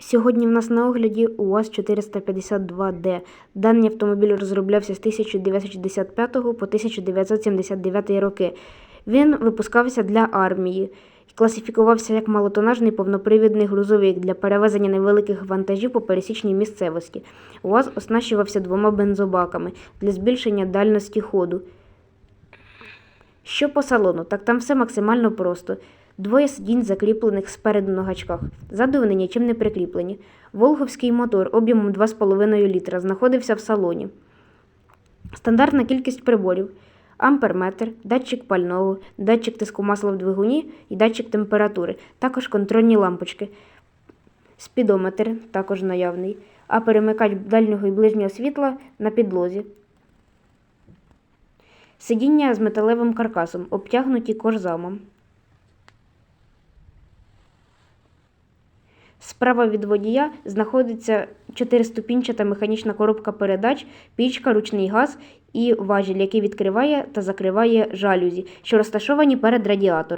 Сьогодні в нас на огляді УАЗ 452D. Даний автомобіль розроблявся з 1965 по 1979 роки. Він випускався для армії класифікувався як малотонажний повнопривідний грузовик для перевезення невеликих вантажів по пересічній місцевості. УАЗ оснащувався двома бензобаками для збільшення дальності ходу. Що по салону? Так там все максимально просто. Двоє сидінь закріплених спереду на гачках. Ззаду нічим не прикріплені. Волговський мотор об'ємом 2,5 літра знаходився в салоні. Стандартна кількість приборів. Амперметр, датчик пального, датчик тиску масла в двигуні і датчик температури, також контрольні лампочки. Спідометр також наявний, а перемикач дальнього і ближнього світла на підлозі. Сидіння з металевим каркасом, обтягнуті корзамом. Справа від водія знаходиться чотириступінчата механічна коробка передач, пічка, ручний газ і важіль, який відкриває та закриває жалюзі, що розташовані перед радіатором.